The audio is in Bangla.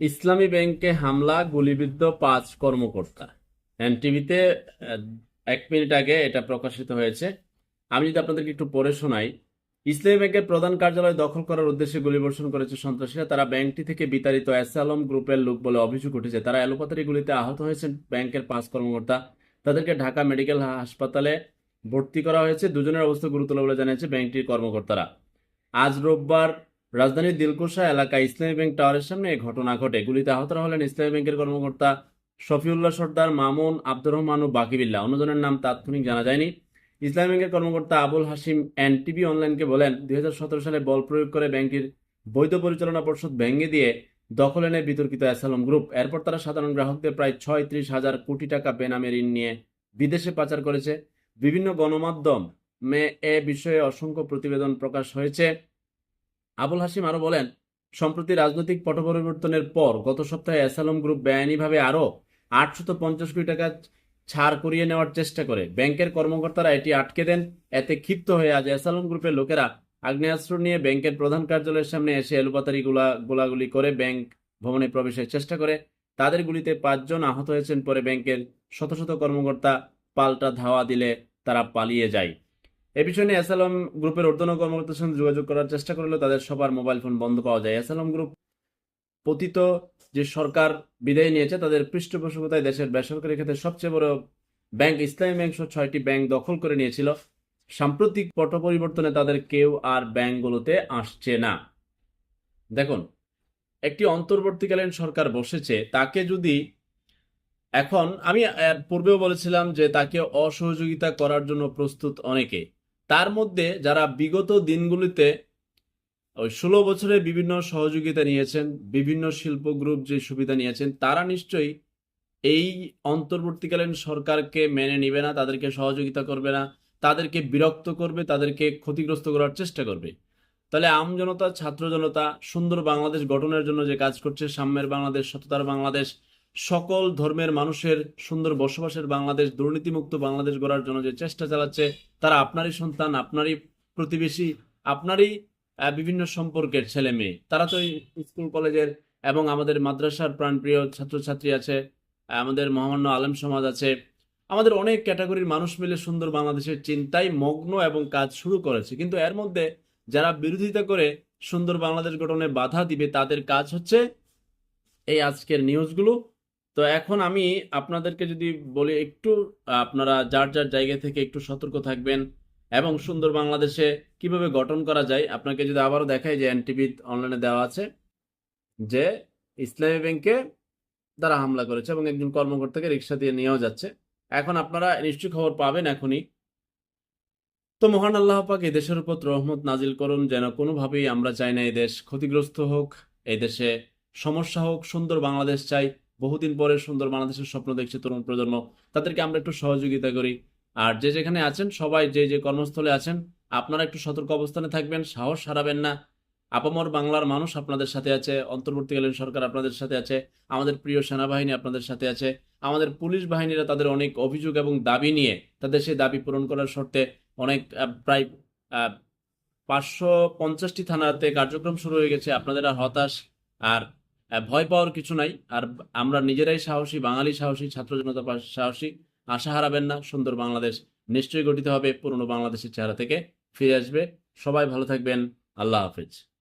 ইসলামী ব্যাংকে হামলা, গুলিবিদ্ধ পাঁচ কর্মকর্তা। এনটিভিতে এক মিনিট আগে এটা প্রকাশিত হয়েছে। আমি যদি আপনাদেরকে একটু পড়ে শোনাই, ইসলামী ব্যাংকের প্রধান কার্যালয় দখল করার উদ্দেশ্যে গুলিবর্ষণ করেছে সন্ত্রাসীরা। তারা ব্যাংকটি থেকে বিতাড়িত অ্যাসালম গ্রুপের লোক বলে অভিযোগ উঠেছে। তারা এলোপাতারি গুলিতে আহত হয়েছেন ব্যাংকের পাঁচ কর্মকর্তা। তাদেরকে ঢাকা মেডিকেল হাসপাতালে ভর্তি করা হয়েছে। দুজনের অবস্থা গুরুতর বলে জানিয়েছে ব্যাংকটির কর্মকর্তারা। আজ রোববার রাজধানীর দিলকুশা এলাকায় ইসলামী ব্যাংক টাওয়ারের সামনে এই ঘটনা ঘটে। গুলিতে আহতরা হলেন ইসলামী ব্যাংকের কর্মকর্তা শফিউল্লাহ সর্দার, মামুন আব্দুর রহমান ও বাকিবিল্লাহ অন্যজনের নাম তাৎক্ষণিক জানা যায়নি। ইসলামী ব্যাংকের কর্মকর্তা আবুল হাসিম এনটিভি অনলাইনকে বলেন দু হাজার সতেরো সালে বল প্রয়োগ করে ব্যাংকটির বৈধ পরিচালনা পর্ষদ ভেঙে দিয়ে দখলে নেয় বিতর্কিত অ্যাসালম গ্রুপ। এরপর তারা সাধারণ গ্রাহকদের প্রায় ছয়ত্রিশ হাজার কোটি টাকা বেনামে ঋণ নিয়ে বিদেশে পাচার করেছে। বিভিন্ন গণমাধ্যম মে এ বিষয়ে অসংখ্য প্রতিবেদন প্রকাশ হয়েছে। আবুল হাসিম আরও বলেন, সম্প্রতি রাজনৈতিক পট পরিবর্তনের পর গত সপ্তাহে অ্যাসালম গ্রুপ বেআইনিভাবে আরও আটশত পঞ্চাশ কোটি টাকা ছাড় করিয়ে নেওয়ার চেষ্টা করে। ব্যাংকের কর্মকর্তারা এটি আটকে দেন। এতে ক্ষিপ্ত হয়ে আজ অ্যাসালম গ্রুপের লোকেরা আগ্নেয়াস্ত্র নিয়ে ব্যাংকের প্রধান কার্যালয়ের সামনে এসে এলোপাতারি গুলা, গোলাগুলি করে ব্যাংক ভবনে প্রবেশের চেষ্টা করে। তাদের গুলিতে পাঁচজন আহত হয়েছেন, পরে ব্যাংকের শত শত কর্মকর্তা পাল্টা ধাওয়া দিলে তারা পালিয়ে যায়। এ নিয়ে এসালম গ্রুপের ঊর্ধ্বতন কর্মকর্তার সঙ্গে যোগাযোগ করার চেষ্টা করলেও তাদের সবার মোবাইল ফোন বন্ধ পাওয়া যায়। এসালম গ্রুপ পতিত যে সরকার বিদায় নিয়েছে, তাদের পৃষ্ঠপোষকতায় দেশের বেসরকারি ক্ষেত্রে সবচেয়ে বড় ব্যাংক ইসলামী ব্যাংক সহ ছয়টি ব্যাংক দখল করে নিয়েছিল। সাম্প্রতিক পট পরিবর্তনে তাদের কেউ আর ব্যাংকগুলোতে আসছে না। দেখুন, একটি অন্তর্বর্তীকালীন সরকার বসেছে, তাকে যদি এখন আমি পূর্বেও বলেছিলাম যে তাকে অসহযোগিতা করার জন্য প্রস্তুত অনেকে। তার মধ্যে যারা বিগত দিনগুলিতে ওই ষোলো বছরে বিভিন্ন সহযোগিতা নিয়েছেন, বিভিন্ন শিল্প গ্রুপ যে সুবিধা নিয়েছেন, তারা নিশ্চয়ই এই অন্তর্বর্তীকালীন সরকারকে মেনে নিবে না, তাদেরকে সহযোগিতা করবে না, তাদেরকে বিরক্ত করবে, তাদেরকে ক্ষতিগ্রস্ত করার চেষ্টা করবে। তাহলে আম জনতা, ছাত্র জনতা, সুন্দর বাংলাদেশ গঠনের জন্য যে কাজ করছে, সাম্যের বাংলাদেশ, সততার বাংলাদেশ সকল ধর্মের মানুষের সুন্দর বসবাসের বাংলাদেশ, দুর্নীতিমুক্ত বাংলাদেশ গড়ার জন্য যে চেষ্টা চালাচ্ছে, তারা আপনারই সন্তান, আপনারই প্রতিবেশী, আপনারই বিভিন্ন সম্পর্কের ছেলে মেয়ে। তারা তো স্কুল, কলেজের এবং আমাদের মাদ্রাসার প্রাণপ্রিয় ছাত্রছাত্রী আছে, আমাদের মহামান্য আলেম সমাজ আছে। আমাদের অনেক ক্যাটাগরির মানুষ মিলে সুন্দর বাংলাদেশের চিন্তায় মগ্ন এবং কাজ শুরু করেছে। কিন্তু এর মধ্যে যারা বিরোধিতা করে সুন্দর বাংলাদেশ গঠনে বাধা দিবে, তাদের কাজ হচ্ছে এই আজকের নিউজগুলো। তো এখন আমি আপনাদেরকে যদি বলি একটু, আপনারা যার যার জায়গা থেকে একটু সতর্ক থাকবেন এবং সুন্দর বাংলাদেশে কীভাবে গঠন করা যায়, আপনাকে যদি আবারও দেখাই যে এনটিভি অনলাইনে দেওয়া আছে যে ইসলামী ব্যাংকে তারা হামলা করেছে এবং একজন কর্মকর্তাকে রিক্সা দিয়ে নিয়েও যাচ্ছে। এখন আপনারা নিশ্চয়ই খবর পাবেন এখনই। তো মহান আল্লাহ পাক এই দেশের উপর রহমত নাজিল করুন, যেন কোনোভাবেই আমরা চাই না এই দেশ ক্ষতিগ্রস্ত হোক, এই দেশে সমস্যা হোক, সুন্দর বাংলাদেশ চাই। বহুদিন পরে সুন্দর বাংলাদেশের স্বপ্ন দেখছে তরুণ প্রজন্ম। তাদেরকে আমরা একটু সহযোগিতা করি। আর যে যেখানে আছেন, সবাই যে যে কর্মস্থলে আছেন, আপনারা একটু সতর্ক অবস্থানে থাকবেন, সাহস হারাবেন না। আপামর বাংলার মানুষ আপনাদের সাথে আছে, অন্তর্বর্তীকালীন সরকার আপনাদের সাথে আছে, আমাদের প্রিয় সেনাবাহিনী আপনাদের সাথে আছে, আমাদের পুলিশ বাহিনীরা তাদের অনেক অভিযোগ এবং দাবি নিয়ে তাদের সেই দাবি পূরণ করার শর্তে অনেক প্রায় পাঁচশো পঞ্চাশটি থানাতে কার্যক্রম শুরু হয়ে গেছে। আপনাদের আর হতাশ আর ভয় পাওয়ার কিছু নাই। আর আমরা নিজেরাই সাহসী, বাঙালি সাহসী, ছাত্র জনতা সাহসী। আশা হারাবেন না, সুন্দর বাংলাদেশ নিশ্চয়ই গঠিত হবে, পুরনো বাংলাদেশের চেহারা থেকে ফিরে আসবে। সবাই ভালো থাকবেন। আল্লাহ হাফেজ।